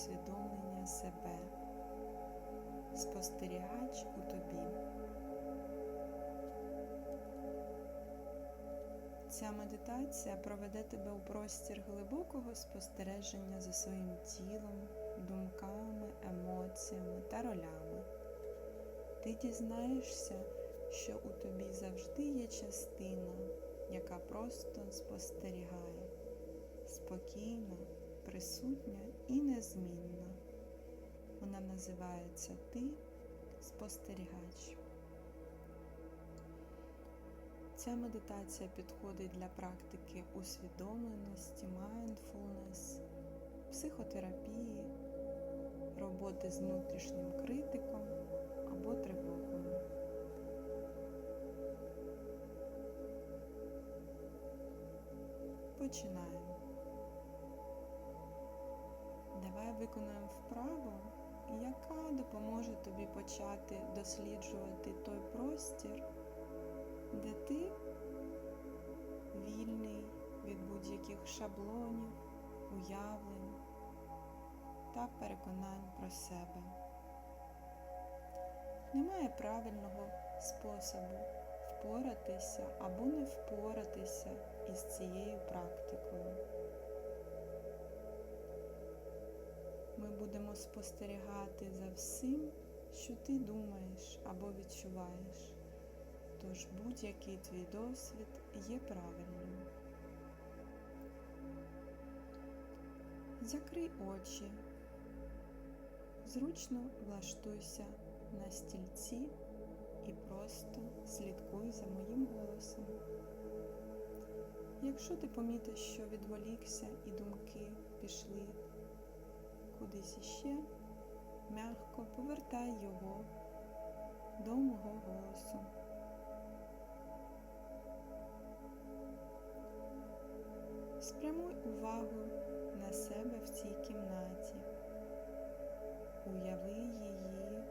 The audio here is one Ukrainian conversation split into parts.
усвідомлення себе, спостерігач у тобі. Ця медитація проведе тебе у простір глибокого спостереження за своїм тілом, думками, емоціями та ролями. Ти дізнаєшся, що у тобі завжди є частина, яка просто спостерігає, спокійна, присутня і незмінна. Вона називається Ти спостерігач. Ця медитація підходить для практики усвідомленості, mindfulness, психотерапії, роботи з внутрішнім критиком або тривогою. Починаємо. Давай виконуємо вправу, яка допоможе тобі почати досліджувати той простір, де ти вільний від будь-яких шаблонів, уявлень та переконань про себе. Немає правильного способу впоратися або не впоратися із цією практикою. Спостерігати за всім, що ти думаєш або відчуваєш. Тож будь-який твій досвід є правильним. Закрий очі, зручно влаштуйся на стільці і просто слідкуй за моїм голосом. Якщо ти помітиш, що відволікся і думки пішли кудись іще, м'яко повертай його до мого голосу. Спрямуй увагу на себе в цій кімнаті. Уяви її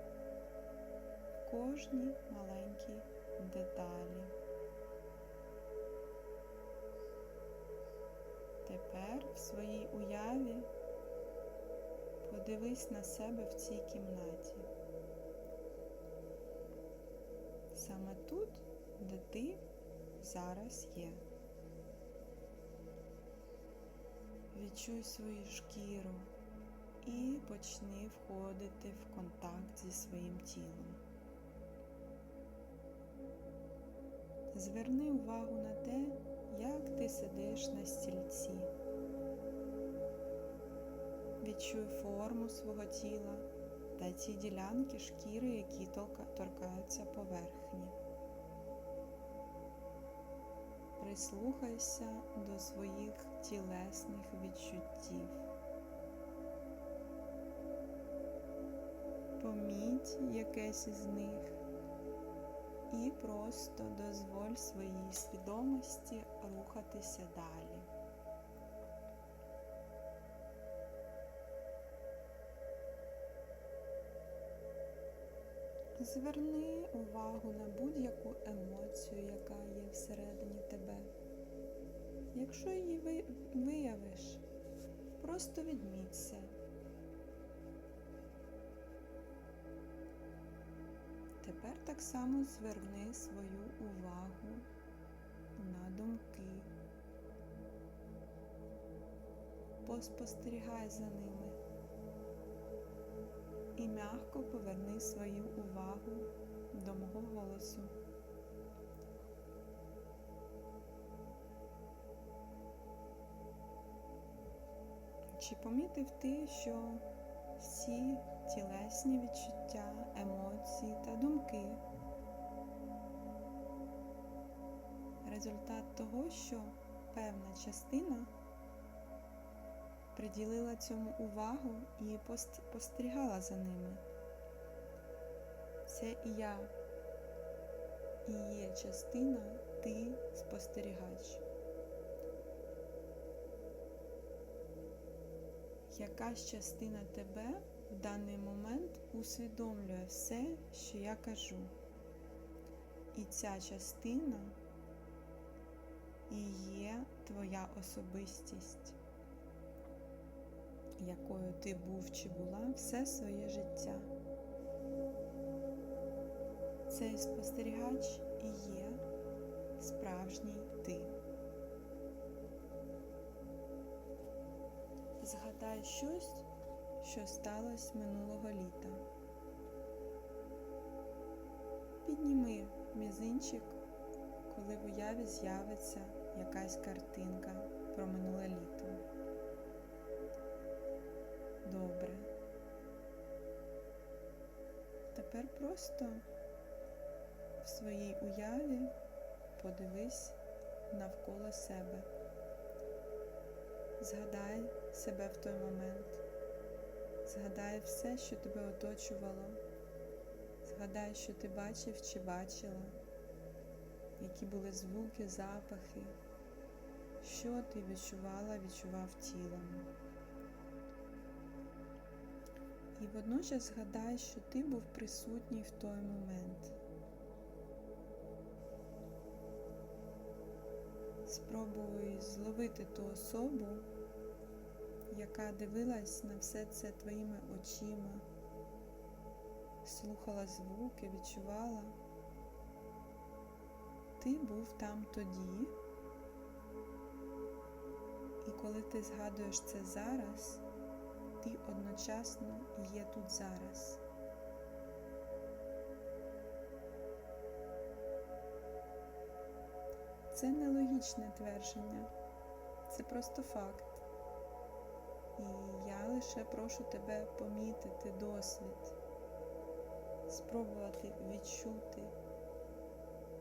в кожній маленькій деталі. Тепер в своїй уяві подивись на себе в цій кімнаті. Саме тут, де ти зараз є. Відчуй свою шкіру і почни входити в контакт зі своїм тілом. Зверни увагу на те, як ти сидиш на стільці. Відчуй форму свого тіла та ті ділянки шкіри, які торкаються поверхні. Прислухайся до своїх тілесних відчуттів. Поміть якесь із них і просто дозволь своїй свідомості рухатися далі. Зверни увагу на будь-яку емоцію, яка є всередині тебе. Якщо її виявиш, просто відміться. Тепер так само зверни свою увагу на думки. Поспостерігай за ними і м'яко поверни свою увагу до мого голосу. Чи помітив ти, що всі тілесні відчуття, емоції та думки результат того, що певна частина приділила цьому увагу і спостерігала за ними. Це і я, і є частина ти спостерігач. Якась частина тебе в даний момент усвідомлює все, що я кажу. І ця частина і є твоя особистість. Якою ти був чи була все своє життя. Цей спостерігач і є справжній ти. Згадай щось, що сталося минулого літа. Підніми мізинчик, коли в уяві з'явиться якась картинка про минуле літо. Тепер просто в своїй уяві подивись навколо себе. Згадай себе в той момент. Згадай все, що тебе оточувало. Згадай, що ти бачив чи бачила, які були звуки, запахи, що ти відчувала, відчував тілом. Водночас згадай, що ти був присутній в той момент. Спробуй зловити ту особу, яка дивилась на все це твоїми очима, слухала звуки, відчувала. Ти був там тоді, і коли ти згадуєш це зараз, ти одночасно є тут зараз. Це не логічне твердження, це просто факт. І я лише прошу тебе помітити досвід, спробувати відчути,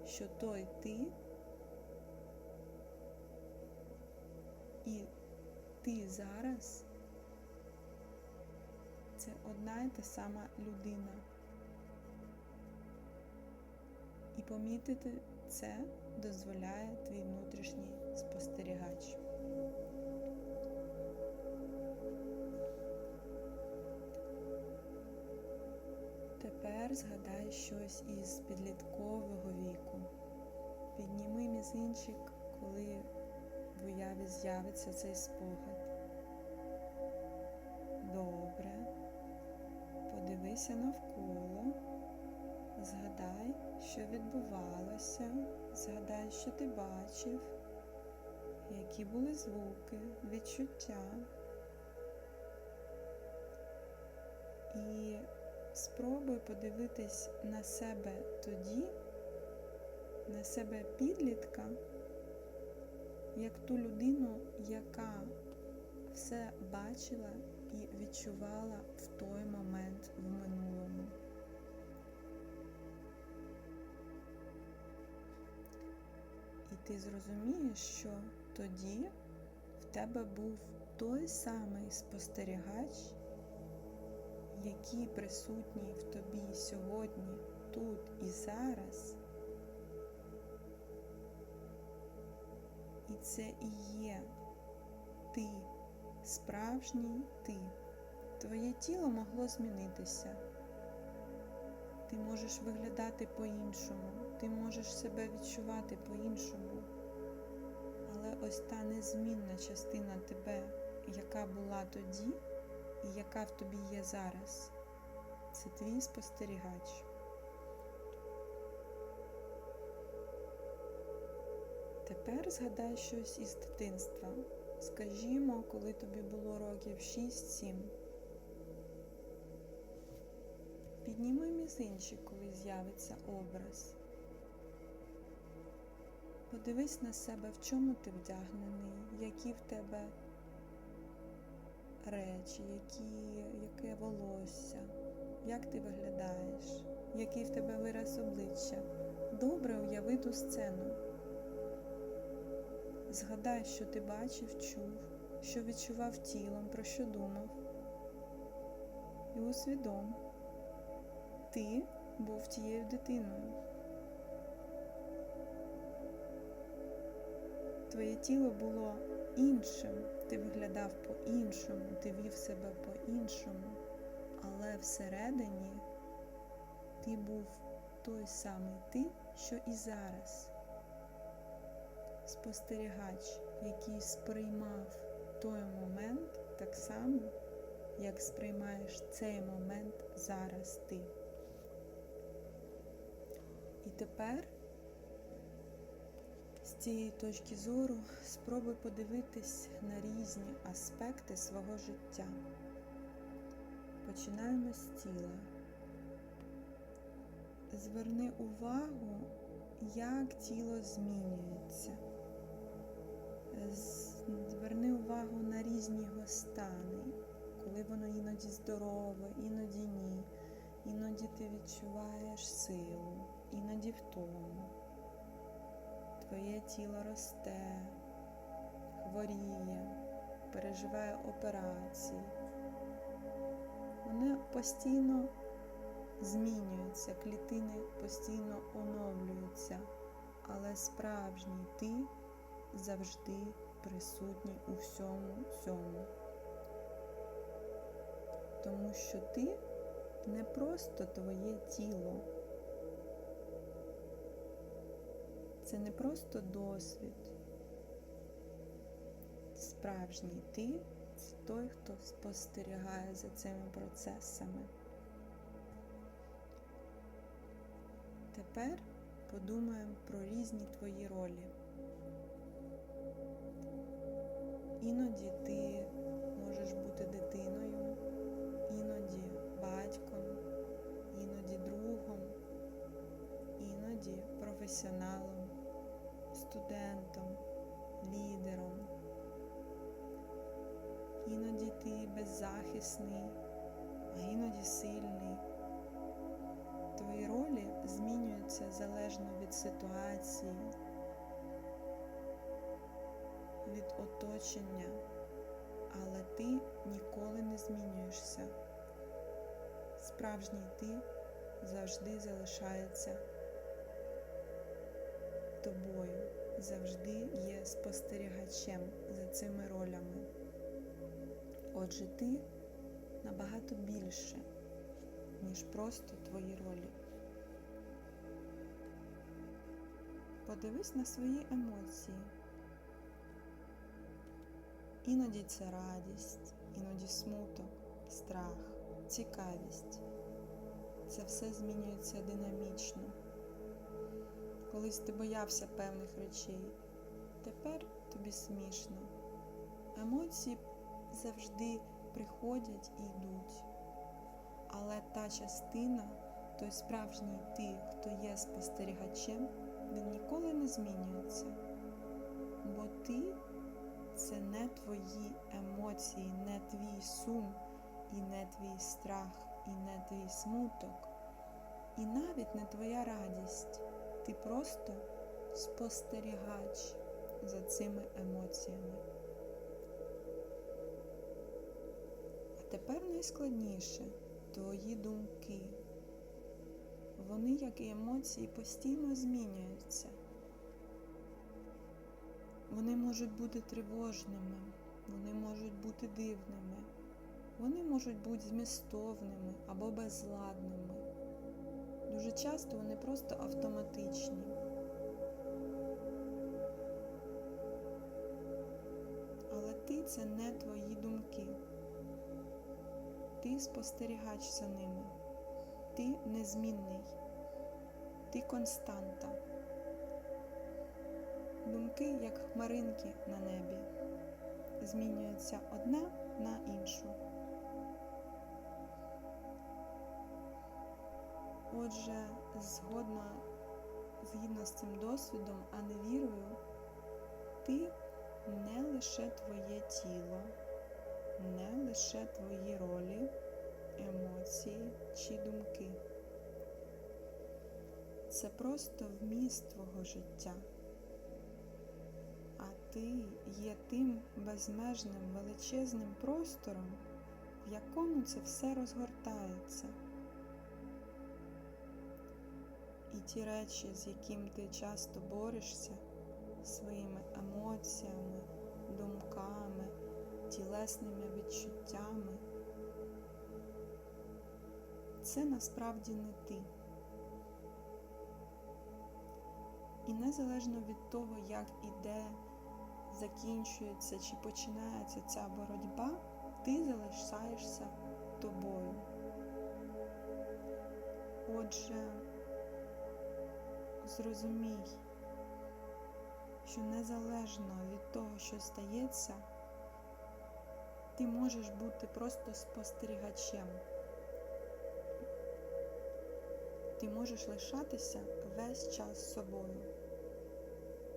що той ти і ти зараз це одна і та сама людина. І помітити це дозволяє твій внутрішній спостерігач. Тепер згадай щось із підліткового віку. Підніми мізинчик, коли в уяві з'явиться цей спогад. Подивися навколо, згадай, що відбувалося, згадай, що ти бачив, які були звуки, відчуття. І спробуй подивитись на себе тоді, на себе підлітка, як ту людину, яка все бачила і відчувала в той момент в минулому. І ти зрозумієш, що тоді в тебе був той самий спостерігач, який присутній в тобі сьогодні, тут і зараз. І це і є ти, справжній ти. Твоє тіло могло змінитися. Ти можеш виглядати по-іншому, ти можеш себе відчувати по-іншому. Але ось та незмінна частина тебе, яка була тоді і яка в тобі є зараз, це твій спостерігач. Тепер згадай щось із дитинства. Скажімо, коли тобі було років 6-7. Підніми мізинчик, коли з'явиться образ. Подивись на себе, в чому ти вдягнений, які в тебе речі, які, яке волосся, як ти виглядаєш, який в тебе вираз обличчя. Добре уяви ту сцену. Згадай, що ти бачив, чув, що відчував тілом, про що думав. І усвідом, ти був тією дитиною. Твоє тіло було іншим, ти виглядав по-іншому, ти вів себе по-іншому, але всередині ти був той самий ти, що і зараз спостерігач, який сприймав той момент так само, як сприймаєш цей момент зараз ти. І тепер з цієї точки зору спробуй подивитись на різні аспекти свого життя. Починаємо з тіла. Зверни увагу, як тіло змінюється. Зверни увагу на різні його стани, коли воно іноді здорове, іноді ні. Іноді ти відчуваєш силу, іноді втому. Твоє тіло росте, хворіє, переживає операції. Воно постійно змінюється, клітини постійно оновлюються, але справжній ти завжди присутній у всьому цьому. Тому що ти не просто твоє тіло. Це не просто досвід. Справжній ти це той, хто спостерігає за цими процесами. Тепер подумаємо про різні твої ролі. Іноді ти можеш бути дитиною, іноді батьком, іноді другом, іноді професіоналом, студентом, лідером. Іноді ти беззахисний, а іноді сильний. Твої ролі змінюються залежно від ситуації, оточення, але ти ніколи не змінюєшся. Справжній ти завжди залишається тобою, завжди є спостерігачем за цими ролями. Отже, ти набагато більше, ніж просто твої ролі. Подивись на свої емоції. Іноді це радість, іноді смуток, страх, цікавість. Це все змінюється динамічно. Колись ти боявся певних речей, тепер тобі смішно. Емоції завжди приходять і йдуть. Але та частина, той справжній ти, хто є спостерігачем, він ніколи не змінюється. Бо ти це не твої емоції, не твій сум, і не твій страх, і не твій смуток, і навіть не твоя радість. Ти просто спостерігач за цими емоціями. А тепер найскладніше твої думки. Вони, як і емоції, постійно змінюються. Вони можуть бути тривожними, вони можуть бути дивними, вони можуть бути змістовними або безладними. Дуже часто вони просто автоматичні. Але ти це не твої думки. Ти спостерігач за ними. Ти незмінний. Ти константа. Думки, як хмаринки на небі, змінюються одна на іншу. Отже, згодно, згідно з цим досвідом, а не вірою, ти не лише твоє тіло, не лише твої ролі, емоції чи думки. Це просто вміст твого життя. Ти є тим безмежним величезним простором, в якому це все розгортається. І ті речі, з яким ти часто борешся своїми емоціями, думками, тілесними відчуттями, це насправді не ти. І незалежно від того, як іде, закінчується чи починається ця боротьба, ти залишаєшся тобою. Отже, зрозумій, що незалежно від того, що стається, ти можеш бути просто спостерігачем. Ти можеш лишатися весь час собою,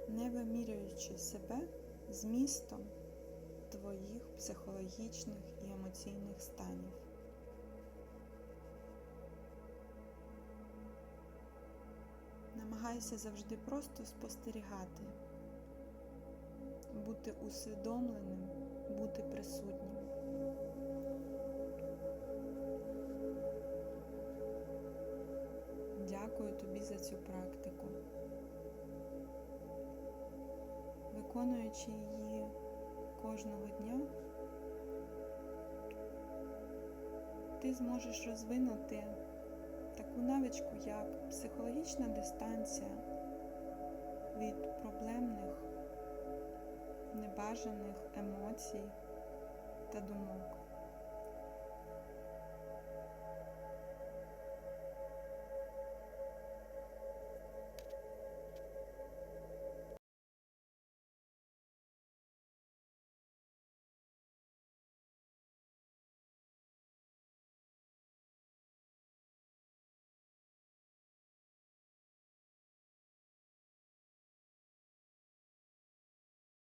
не вимірюючи себе змістом твоїх психологічних і емоційних станів. Намагайся завжди просто спостерігати, бути усвідомленим, бути присутнім. Дякую тобі за цю практику. Виконуючи її кожного дня, ти зможеш розвинути таку навичку, як психологічна дистанція від проблемних, небажаних емоцій та думок.